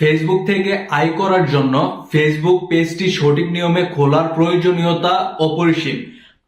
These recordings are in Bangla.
ফেসবুক থেকে আয় করার জন্য ফেসবুক পেজটি সঠিক নিয়মে খোলার প্রয়োজনীয়তা অপরিসীম।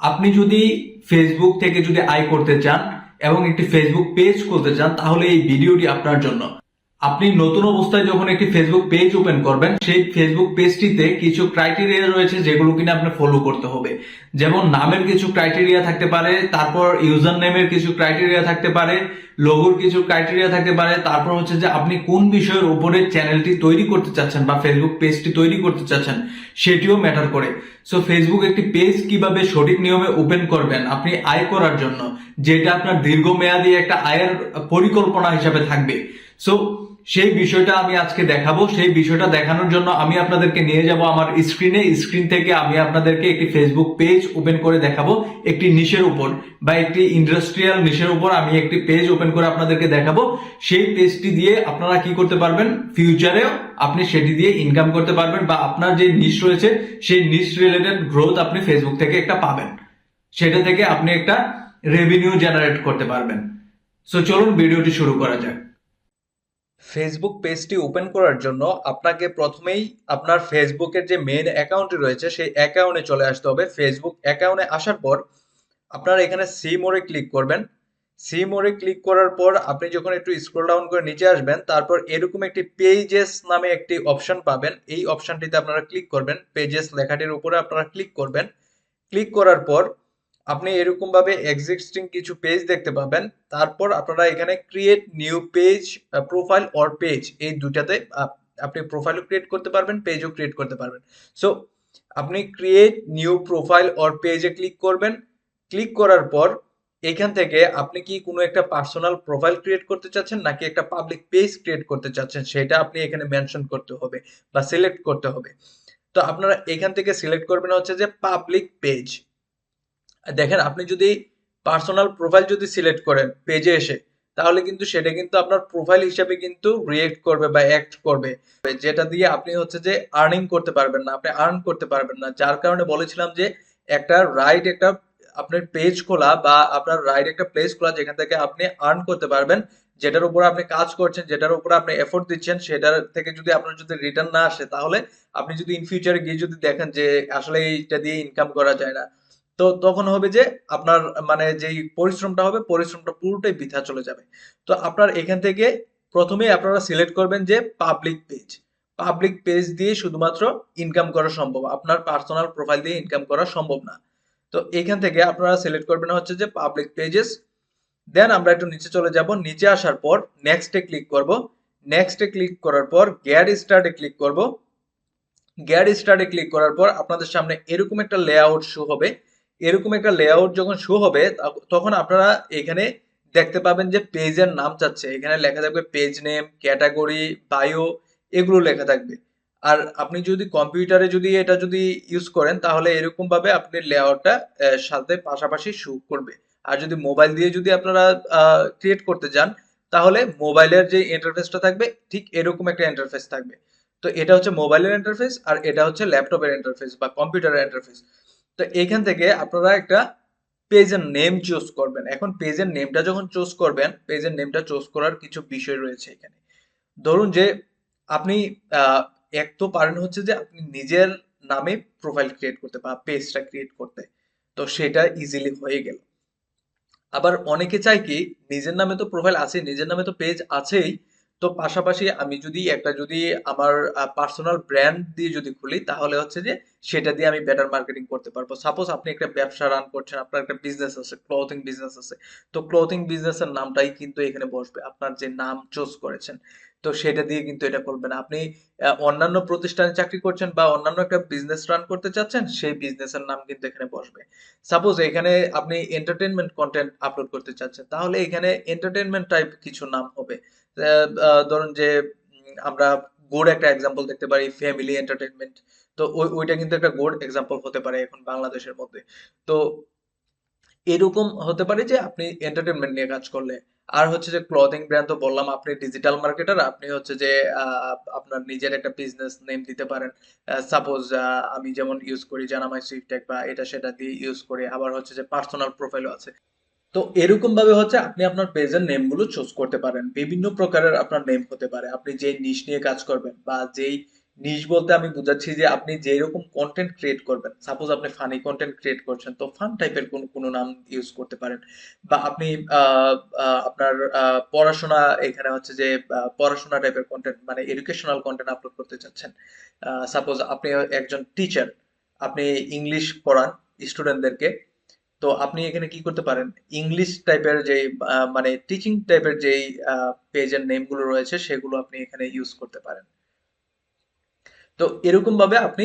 আপনি যদি ফেসবুক থেকে যদি আয় করতে চান এবং একটি ফেসবুক পেজ খুলতে চান, তাহলে এই ভিডিওটি আপনার জন্য। আপনি নতুন অবস্থায় যখন একটি ফেসবুক পেজ ওপেন করবেন, সেই ফেসবুক পেজটিতে কিছু ক্রাইটেরিয়া রয়েছে যেগুলো কিনা আপনি ফলো করতে হবে। যেমন নামের কিছু ক্রাইটেরিয়া থাকতে পারে, তারপর ইউজার নেমের কিছু ক্রাইটেরিয়া থাকতে পারে লোগোর কিছু ক্রাইটেরিয়া থাকতে পারে, তারপর হচ্ছে যে আপনি কোন বিষয়ের উপরে চ্যানেলটি তৈরি করতে চাচ্ছেন বা ফেসবুক পেজটি তৈরি করতে চাচ্ছেন, সেটিও ম্যাটার করে। সো ফেসবুক একটি পেজ কীভাবে সঠিক নিয়মে ওপেন করবেন আপনি আয় করার জন্য, যেটা আপনার দীর্ঘমেয়াদী একটা আয়ের পরিকল্পনা হিসাবে থাকবে। সো সেই বিষয়টা আমি আজকে দেখাবো। সেই বিষয়টা দেখানোর জন্য আমি আপনাদেরকে নিয়ে যাব আমার স্ক্রিনে স্ক্রিন থেকে আমি আপনাদেরকে একটি ফেসবুক পেজ ওপেন করে দেখাবো। একটি নিশের উপর বা একটি ইন্ডাস্ট্রিয়াল নিশের উপর আমি একটি পেজ ওপেন করে আপনাদেরকে দেখাবো। সেই পেজটি দিয়ে আপনারা কি করতে পারবেন? ফিউচারেও আপনি সেটি দিয়ে ইনকাম করতে পারবেন বা আপনার যে নিশ রয়েছে, সেই নিশ রিলেটেড গ্রোথ আপনি ফেসবুক থেকে একটা পাবেন। সেটা থেকে আপনি একটা রেভিনিউ জেনারেট করতে পারবেন। সো চলুন ভিডিওটি শুরু করা যাক। ফেসবুক পেজটি ওপেন করার জন্য আপনাকে প্রথমেই আপনার ফেসবুকের যে মেন অ্যাকাউন্টটি রয়েছে, সেই অ্যাকাউন্টে চলে আসতে হবে। ফেসবুক অ্যাকাউন্টে আসার পর আপনারা এখানে সি মোড়ে ক্লিক করবেন। সি মোড়ে ক্লিক করার পর আপনি যখন একটু স্ক্রল ডাউন করে নিচে আসবেন, তারপর এরকম একটি পেজেস নামে একটি অপশন পাবেন। এই অপশনটিতে আপনারা ক্লিক করবেন। পেজেস লেখাটির উপরে আপনারা ক্লিক করবেন। ক্লিক করার পর আপনি এরকম ভাবে এক্সিস্টিং কিছু পেজ দেখতে পাবেন। তারপর আপনারা এখানে create new page profile or page এই দুটাতে আপ- আপনি প্রোফাইলও ক্রিয়েট করতে পারবেন পেজও ক্রিয়েট করতে পারবেন। সো আপনি ক্রিয়েট নিউ প্রোফাইল অর পেজে ক্লিক করবেন। ক্লিক করার পর এখান থেকে আপনি কি কোনো একটা পার্সোনাল প্রোফাইল ক্রিয়েট করতে চাচ্ছেন নাকি একটা পাবলিক পেজ ক্রিয়েট করতে চাচ্ছেন সেটা আপনি এখানে মেনশন করতে হবে বা সিলেক্ট করতে হবে। তো আপনারা এখান থেকে সিলেক্ট করবেন হচ্ছে যে পাবলিক পেজ দেখেন, আপনি যদি পার্সোনাল প্রোফাইল যদি সিলেক্ট করেন পেজে এসে, তাহলে কিন্তু সেটা কিন্তু আপনার প্রোফাইল হিসাবে কিন্তু রিয়েক্ট করবে বা অ্যাক্ট করবে। যেটা দিয়ে আপনি হচ্ছে যে আর্নিং করতে পারবেন না, আপনি আর্ন করতে পারবেন না। যার কারণে বলেছিলাম যে একটা রাইট একটা আপনার পেজ খোলা বা আপনার রাইট একটা প্লেস খোলা যেখান থেকে আপনি আর্ন করতে পারবেন, যেটার উপর আপনি কাজ করছেন, যেটার উপর আপনি এফোর্ট দিচ্ছেন, সেটার থেকে যদি আপনার যদি রিটার্ন না আসে, তাহলে আপনি যদি ইন ফিউচারে গিয়ে যদি দেখেন যে আসলে এইটা দিয়ে ইনকাম করা যায় না তো তখন হবে যে আপনার মানে যেই পরিশ্রমটা হবে, পরিশ্রমটা পুরোটাই বৃথা চলে যাবে। তো আপনার এখান থেকে প্রথমেই আপনারা সিলেক্ট করবেন যে পাবলিক পেজ পাবলিক পেজ দিয়ে শুধুমাত্র ইনকাম করা সম্ভব। আপনার পার্সোনাল প্রোফাইল দিয়ে ইনকাম করা সম্ভব না। তো এখান থেকে আপনারা সিলেক্ট করবেন হচ্ছে যে পাবলিক পেজেস দেন আমরা একটু নিচে চলে যাব। নিচে আসার পর নেক্সটে ক্লিক করব। নেক্সটে ক্লিক করার পর গ্যাড স্টার্টে ক্লিক করব। গ্যাড স্টার্টে ক্লিক করার পর আপনাদের সামনে এরকম একটা লেআউট শো হবে। এরকম একটা লেআউট যখন শো হবে তখন আপনারা এখানে দেখতে পাবেন যে পেজের নাম চাচ্ছে। এখানে লেখা থাকবে পেজ নেম ক্যাটাগরি বায়ো এগুলো লেখা থাকবে। আর আপনি যদি কম্পিউটারে যদি এটা যদি ইউজ করেন, তাহলে এরকম ভাবে আপনি লেআউটটা সাথে পাশাপাশি শো করবে। আর যদি মোবাইল দিয়ে যদি আপনারা ক্রিয়েট করতে যান, তাহলে মোবাইলের যে ইন্টারফেসটা থাকবে, ঠিক এরকম একটা ইন্টারফেস থাকবে। তো এটা হচ্ছে মোবাইলের ইন্টারফেস আর এটা হচ্ছে ল্যাপটপের ইন্টারফেস বা কম্পিউটারের ইন্টারফেস তো এখান থেকে আপনারা একটা পেজের নেম চুজ করবেন। এখন পেজের নেমটা যখন চুজ করবেন, পেজের নেমটা চুজ করার কিছু বিষয় রয়েছে এখানে। ধরুন যে আপনি এক তো পারেন হচ্ছে যে আপনি নিজের নামে প্রোফাইল ক্রিয়েট করতে বা পেজটা ক্রিয়েট করতে। তো সেটা ইজিলি হয়ে গেল। আবার অনেকে চায় কি, নিজের নামে তো প্রোফাইল আছে নিজের নামে তো পেজ আছেই তো পাশাপাশি আমি যদি একটা যদি আমার পার্সোনাল ব্র্যান্ড দিয়ে যদি খুলি, তাহলে হচ্ছে যে সেটা দিয়ে আমি বেটার মার্কেটিং করতে পারব। সাপোজ আপনি একটা ব্যবসা রান করছেন, আপনার একটা বিজনেস আছে ক্লথিং বিজনেস আছে। তো ক্লথিং বিজনেসের নামটাই কিন্তু এখানে বসবে, আপনার যে নাম চুজ করেছেন। তো সেটা দিয়ে কিন্তু এটা করবেন আপনি অন্যান্য প্রতিষ্ঠানে চাকরি করছেন বা অন্যান্য একটা বিজনেস রান করতে চাচ্ছেন, সেই বিজনেসের নাম কিন্তু এখানে বসবে। সাপোজ এখানে আপনি এন্টারটেনমেন্ট কন্টেন্ট আপলোড করতে চাচ্ছেন, তাহলে এখানে এন্টারটেনমেন্ট টাইপ কিছু নাম হবে। ধরুন যে আমরা গুড একটা এক্সাম্পল দেখতে পারি ফ্যামিলি এন্টারটেনমেন্ট তো ওইটা কিন্তু একটা গুড এক্সাম্পল হতে পারে এখন বাংলাদেশের মধ্যে। তো এরকম হতে পারে যে, আপনি এন্টারটেনমেন্ট নিয়ে কাজ করলে। আর হচ্ছে যে ক্লথিং ব্র্যান্ড তো বললাম, আপনি ডিজিটাল মার্কেটার আপনি হচ্ছে যে আপনার নিজের একটা বিজনেস নেম দিতে পারেন। সাপোজ আমি যেমন ইউজ করি জানামাই সুইফটেক বা এটা সেটা দিয়ে ইউজ করি। আবার হচ্ছে যে পার্সোনাল প্রোফাইলও আছে। তো এরকম ভাবে হচ্ছে আপনি আপনার পেজের নেমগুলো চুজ করতে পারেন। বিভিন্ন প্রকারের আপনার নেম হতে পারে। আপনি যে নিশ নিয়ে কাজ করবেন বা যেই নিশ বলতে আমি বুঝাচ্ছি যে আপনি যে রকম কন্টেন্ট ক্রিয়েট করবেন। সাপোজ আপনি ফানি কন্টেন্ট ক্রিয়েট করছেন, তো ফান টাইপের কোন, কোনো নাম ইউজ করতে পারেন। বা আপনি আপনার পড়াশোনা এখানে হচ্ছে যে পড়াশোনা টাইপের কন্টেন্ট মানে এডুকেশনাল কন্টেন্ট আপলোড করতে চাচ্ছেন। সাপোজ আপনি একজন টিচার আপনি ইংলিশ পড়ান স্টুডেন্টদেরকে তো আপনি এখানে কি করতে পারেন? ইংলিশ টাইপের যে মানে টিচিং টাইপের যেই পেজের নেমগুলো রয়েছে, সেগুলো আপনি এখানে ইউজ করতে পারেন। তো এরকম ভাবে আপনি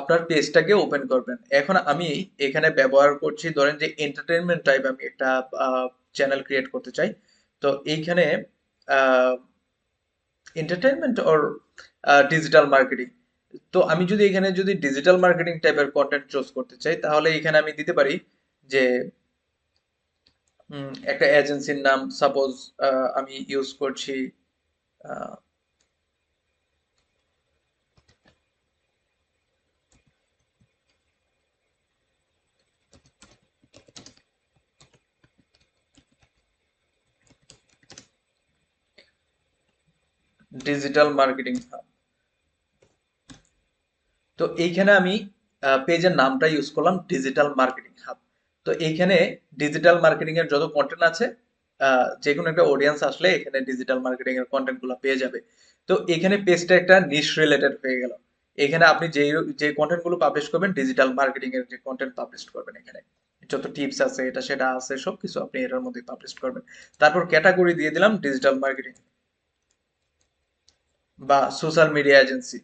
আপনার পেজটাকে ওপেন করবেন। এখন আমি এখানে ব্যবহার করছি, ধরেন যে এন্টারটেনমেন্ট টাইপ আমি একটা চ্যানেল ক্রিয়েট করতে চাই। তো এইখানে এন্টারটেনমেন্ট অর ডিজিটাল মার্কেটিং তো আমি যদি এখানে যদি ডিজিটাল মার্কেটিং টাইপের কন্টেন্ট চুজ করতে চাই, তাহলে এখানে আমি দিতে পারি যে একটা এজেন্সির নাম সাপোজ আমি ইউজ করছি ডিজিটাল মার্কেটিং তো এইখানে আমি পেজের নামটা ইউজ করলাম ডিজিটাল মার্কেটিং হাব তো এইখানে ডিজিটাল মার্কেটিং এর যত কন্টেন্ট আছে যে কোনো একটা অডিয়েন্স আসলে এখানে ডিজিটাল মার্কেটিং এর কন্টেন্টগুলো পেয়ে যাবে। তো এখানে পেজটা একটা নিশ রিলেটেড হয়ে গেল। এখানে আপনি যে যে কন্টেন্টগুলো পাবলিশ করবেন ডিজিটাল মার্কেটিং এর যে কন্টেন্ট পাবলিশ করবেন এখানে। যত টিপস আছে, এটা সেটা আছে, সবকিছু আপনি এটার মধ্যে পাবলিশ করবেন। তারপর ক্যাটাগরি দিয়ে দিলাম ডিজিটাল মার্কেটিং বা সোশ্যাল মিডিয়া এজেন্সি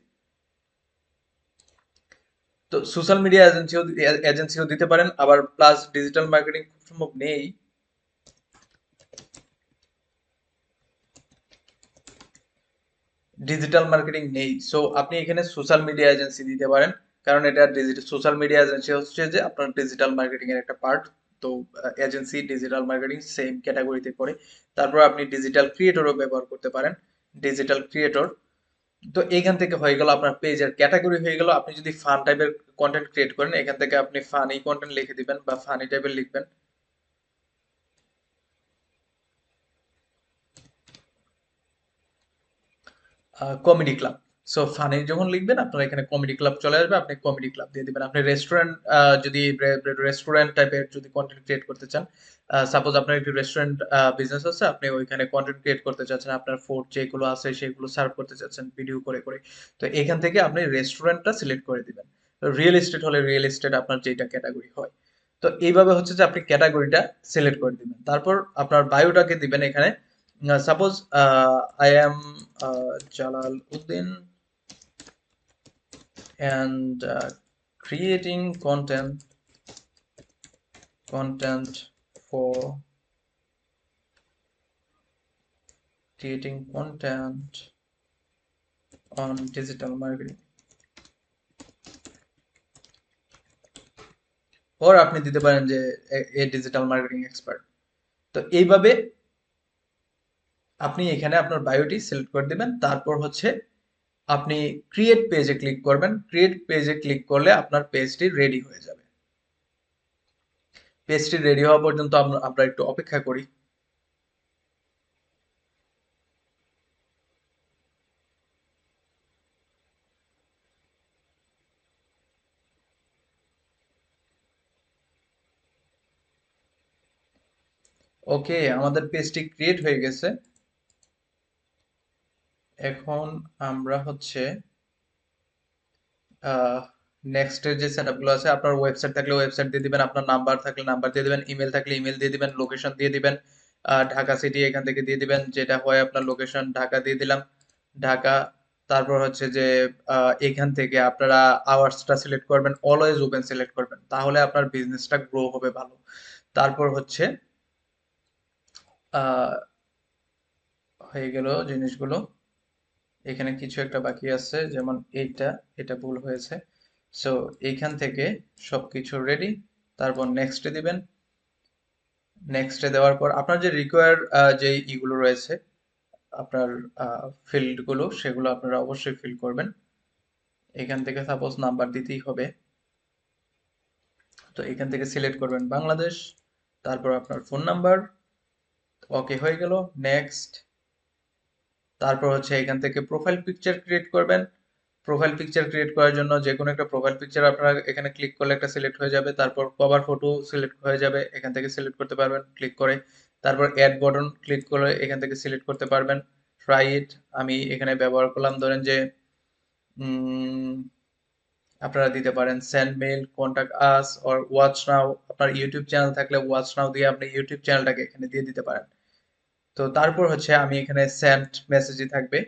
তো সোশ্যাল মিডিয়া এজেন্সিও এজেন্সিও দিতে পারেন, আবার প্লাস ডিজিটাল মার্কেটিং খুব সম্ভব নেই। ডিজিটাল মার্কেটিং নেই। সো আপনি এখানে সোশ্যাল মিডিয়া এজেন্সি দিতে পারেন, কারণ এটা ডিজিটাল সোশ্যাল মিডিয়া এজেন্সি হচ্ছে যে আপনার ডিজিটাল মার্কেটিং এর একটা পার্ট তো এজেন্সি ডিজিটাল মার্কেটিং সেম ক্যাটাগরিতে পড়ে তারপর আপনি ডিজিটাল ক্রিয়েটরও ব্যবহার করতে পারেন। ডিজিটাল ক্রিয়েটর তো এইখান থেকে হয়ে গেল আপনার পেজের ক্যাটাগরি হয়ে গেল। আপনি যদি ফান টাইপের কন্টেন্ট ক্রিয়েট করেন, এখান থেকে আপনি ফানি কন্টেন্ট লিখে দিবেন বা ফানি টাইপের লিখবেন। কমেডি ক্লাব সো ফানি যখন লিখবেন, আপনার এখানে কমেডি ক্লাব চলে আসবে, আপনি কমেডি ক্লাব দিয়ে দিবেন। আপনি রেস্টুরেন্ট যদি রেস্টুরেন্ট টাইপের যদি কন্টেন্ট ক্রিয়েট করতে চান সাপোজ আপনার একটি রেস্টুরেন্ট বিজনেস আছে, আপনি ওইখানে কন্টেন্ট ক্রিয়েট করতে চাচ্ছেন, আপনার ফুড যেগুলো আছে, সেগুলো সার্ভ করতে চাচ্ছেন ভিডিও করে করে। তো এখান থেকে আপনি রেস্টুরেন্টটা সিলেক্ট করে দিবেন। রিয়েল এস্টেট হলে রিয়েল এস্টেট আপনার যেটা ক্যাটাগরি হয়। তো এইভাবে হচ্ছে যে আপনি ক্যাটাগরিটা সিলেক্ট করে দিবেন। তারপর আপনার বায়োটাকে দিবেন এখানে। Suppose I am Jalal Uddin and uh, creating content content for creating content on digital marketing or আপনি দিতে পারেন যে এ ডিজিটাল মার্কেটিং এক্সপার্ট তো এইভাবে আপনি এখানে আপনার বায়োটি সিলেক্ট করে দিবেন তারপর হচ্ছে আপনি ক্রিয়েট পেজে ক্লিক করবেন। ক্রিয়েট পেজে ক্লিক করলে আপনার পেজটি রেডি হয়ে যাবে। পেজটি রেডি হওয়া পর্যন্ত আমরা একটু অপেক্ষা করি। ওকে আমাদের পেজটি ক্রিয়েট হয়ে গেছে। এখন আমরা হচ্ছে নেক্সটের যে সেটআপগুলো আছে, আপনার ওয়েবসাইট থাকলে ওয়েবসাইট দিয়ে দিবেন, আপনার নাম্বার থাকলে নাম্বার দিয়ে দিবেন ইমেল থাকলে ইমেল দিয়ে দিবেন লোকেশন দিয়ে দিবেন ঢাকা সিটি এখান থেকে দিয়ে দিবেন, যেটা হয় আপনার লোকেশন ঢাকা দিয়ে দিলাম, ঢাকা, তারপর হচ্ছে যে এখান থেকে আপনারা আওয়ার্সটা সিলেক্ট করবেন অলওয়েজ ওপেন সিলেক্ট করবেন, তাহলে আপনার বিজনেসটা গ্রো হবে ভালো। তারপর হচ্ছে হয়ে গেল জিনিসগুলো। এখানে কিছু একটা বাকি আছে, যেমন এইটা, এটা ভুল হয়েছে। সো এইখান থেকে সব কিছু রেডি তারপর নেক্সটে দিবেন। নেক্সটে দেওয়ার পর আপনার যে রিকোয়ার যে ইগুলো রয়েছে, আপনার ফিল্ডগুলো সেগুলো আপনারা অবশ্যই ফিল করবেন। এখান থেকে সাপোজ নাম্বার দিতেই হবে। তো এখান থেকে সিলেক্ট করবেন বাংলাদেশ, তারপর আপনার ফোন নাম্বার ওকে হয়ে গেল। নেক্সট তারপর হচ্ছে এখান থেকে প্রোফাইল পিকচার ক্রিয়েট করবেন। প্রোফাইল পিকচার ক্রিয়েট করার জন্য যে কোনো একটা প্রোফাইল পিকচার আপনারা এখানে ক্লিক করলে একটা সিলেক্ট হয়ে যাবে। তারপর কভার ফটো সিলেক্ট হয়ে যাবে, এখান থেকে সিলেক্ট করতে পারবেন ক্লিক করে। তারপর অ্যাড বটন ক্লিক করে এখান থেকে সিলেক্ট করতে পারবেন। ট্রাই ইট আমি এখানে ব্যবহার করলাম, ধরেন যে আপনারা দিতে পারেন send mail contact us or watch now আপনার ইউটিউব চ্যানেল থাকলে ওয়াচ নাও দিয়ে আপনি ইউটিউব চ্যানেলটাকে এখানে দিয়ে দিতে পারেন। তো তারপর হচ্ছে আমি এখানে সেন্ট মেসেজই থাকবে।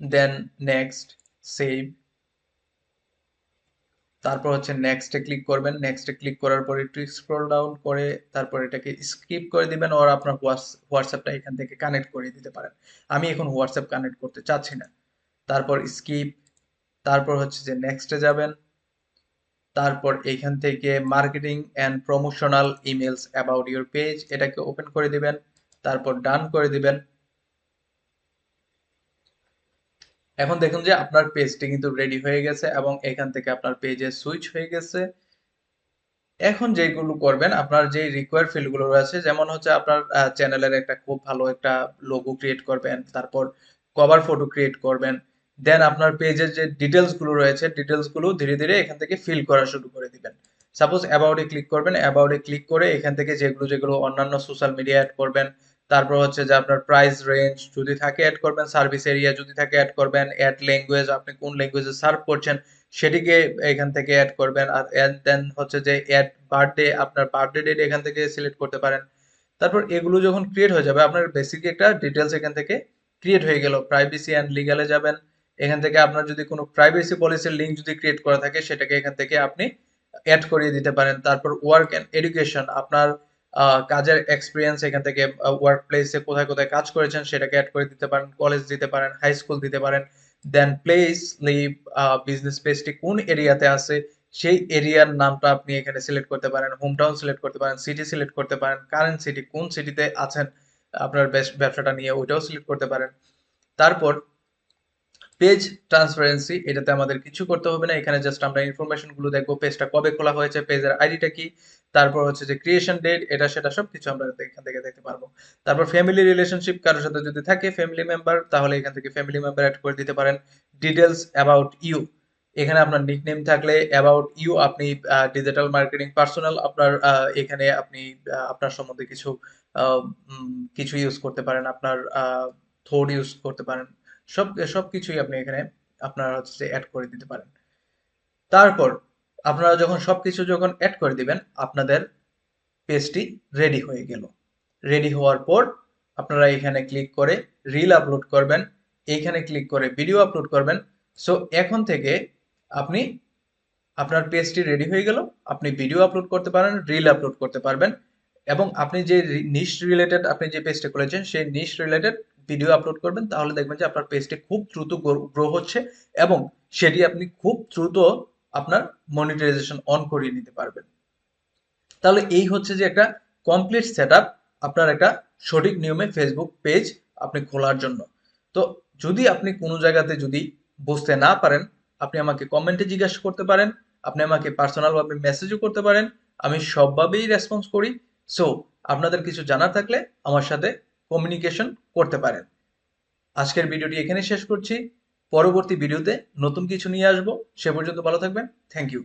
দেন নেক্সট সেভ তারপর হচ্ছে নেক্সটে ক্লিক করবেন। নেক্সটে ক্লিক করার পর একটু স্ক্রল ডাউন করে তারপর এটাকে স্কিপ করে দিবেন ওর আপনার হোয়াটসঅ্যাপটা এখান থেকে কানেক্ট করে দিতে পারেন। আমি এখন হোয়াটসঅ্যাপ কানেক্ট করতে চাচ্ছি না। তারপর স্কিপ তারপর হচ্ছে যে নেক্সটে যাবেন। তারপর এখান থেকে marketing and promotional emails about your page এটাকে ওপেন করে দিবেন, তারপর ডান করে দিবেন। এখন দেখুন যে আপনার পেজটি কিন্তু রেডি হয়ে গেছে এবং এখান থেকে আপনার পেজে সুইচ হয়ে গেছে। এখন যেগুলো করবেন, আপনার যে রিকোয়ার ফিল্ডগুলো রয়েছে, যেমন হচ্ছে আপনার চ্যানেলের একটা খুব ভালো একটা লোগো ক্রিয়েট করবেন, তারপর কভার ফটো ক্রিয়েট করবেন দেন আপনার পেজের যে ডিটেলসগুলো রয়েছে ডিটেলসগুলো ধীরে ধীরে এখান থেকে ফিল করা শুরু করে দিবেন। সাপোজ অ্যাবাউটে ক্লিক করবেন অ্যাবাউটে ক্লিক করে এখান থেকে যেগুলো যেগুলো অন্যান্য সোশ্যাল মিডিয়া অ্যাড করবেন, তারপর হচ্ছে যে আপনার প্রাইস রেঞ্জ যদি থাকে অ্যাড করবেন সার্ভিস এরিয়া যদি থাকে অ্যাড করবেন অ্যাড ল্যাঙ্গুয়েজ আপনি কোন ল্যাঙ্গুয়েজে সার্ভ করছেন সেটিকে এখান থেকে অ্যাড করবেন, আর দেন হচ্ছে যে অ্যাড বার্থডে আপনার বার্থডে ডেট এখান থেকে সিলেক্ট করতে পারেন। তারপর এগুলো যখন ক্রিয়েট হয়ে যাবে, আপনার বেসিক একটা ডিটেলস এখান থেকে ক্রিয়েট হয়ে গেল প্রাইভেসি অ্যান্ড লিগালে যাবেন। এখান থেকে আপনার যদি কোনো প্রাইভেসি পলিসির লিঙ্ক যদি ক্রিয়েট করা থাকে, সেটাকে এখান থেকে আপনি অ্যাড করিয়ে দিতে পারেন। তারপর ওয়ার্ক অ্যান্ড এডুকেশন আপনার কাজের এক্সপিরিয়েন্স এখান থেকে ওয়ার্ক প্লেসে কোথায় কোথায় কাজ করেছেন, সেটাকে অ্যাড করে দিতে পারেন কলেজ দিতে পারেন হাই স্কুল দিতে পারেন। দেন প্লেস লিভ বিজনেস পেজটি কোন এরিয়াতে আছে, সেই এরিয়ার নামটা আপনি এখানে সিলেক্ট করতে পারেন হোম টাউন সিলেক্ট করতে পারেন সিটি সিলেক্ট করতে পারেন কারেন্ট সিটি কোন সিটিতে আছেন, আপনার ব্যবসাটা নিয়ে ওইটাও সিলেক্ট করতে পারেন। তারপর পেজ ট্রান্সপারেন্সি এটাতে আমাদের কিছু করতে হবে না। এখানে জাস্ট আমরা ইনফরমেশনগুলো দেখব পেজটা কবে খোলা হয়েছে পেজের আইডিটা কি, তারপর হচ্ছে যে ক্রিয়েশন ডেট এটা, সেটা সব কিছু আমরা এখান থেকে দেখতে পারব। তারপর ফ্যামিলি রিলেশনশিপ কারোর সাথে যদি থাকে ফ্যামিলি মেম্বার তাহলে এখান থেকে ফ্যামিলি মেম্বার অ্যাড করে দিতে পারেন। ডিটেলস অ্যাবাউট ইউ এখানে আপনার নিকনেম থাকলে অ্যাবাউট ইউ আপনি ডিজিটাল মার্কেটিং পার্সোনাল আপনার এখানে আপনি আপনার সম্বন্ধে কিছু কিছু ইউজ করতে পারেন, আপনার থোড ইউজ করতে পারেন। সব সব কিছুই আপনি এখানে আপনারা হচ্ছে অ্যাড করে দিতে পারেন। তারপর আপনারা যখন সব কিছু যখন অ্যাড করে দিবেন, আপনাদের পেজটি রেডি হয়ে গেল। রেডি হওয়ার পর আপনারা এখানে ক্লিক করে রিল আপলোড করবেন, এইখানে ক্লিক করে ভিডিও আপলোড করবেন। সো এখন থেকে আপনি আপনার পেজটি রেডি হয়ে গেল, আপনি ভিডিও আপলোড করতে পারেন রিল আপলোড করতে পারবেন এবং আপনি যে নিশ রিলেটেড আপনি যে পেজটা খুলেছেন, সেই নিশ রিলেটেড ভিডিও আপলোড করবেন, তাহলে দেখবেন যে আপনার পেজটি খুব দ্রুত গ্রো হচ্ছে এবং সেটি আপনি খুব দ্রুত আপনার মনিটাইজেশন অন করিয়ে নিতে পারবেন। তাহলে এই হচ্ছে যে একটা কমপ্লিট সেট আপনার একটা সঠিক নিয়মে ফেসবুক পেজ আপনি খোলার জন্য। তো যদি আপনি কোনো জায়গাতে যদি বুঝতে না পারেন, আপনি আমাকে কমেন্টে জিজ্ঞাসা করতে পারেন, আপনি আমাকে পার্সোনালভাবে মেসেজও করতে পারেন, আমি সবভাবেই রেসপন্স করি। সো আপনাদের কিছু জানার থাকলে আমার সাথে কমিউনিকেশন করতে পারেন। আজকের ভিডিওটি এখানে শেষ করছি। পরবর্তী ভিডিওতে নতুন কিছু নিয়ে আসব। সে পর্যন্ত ভালো থাকবেন। Thank you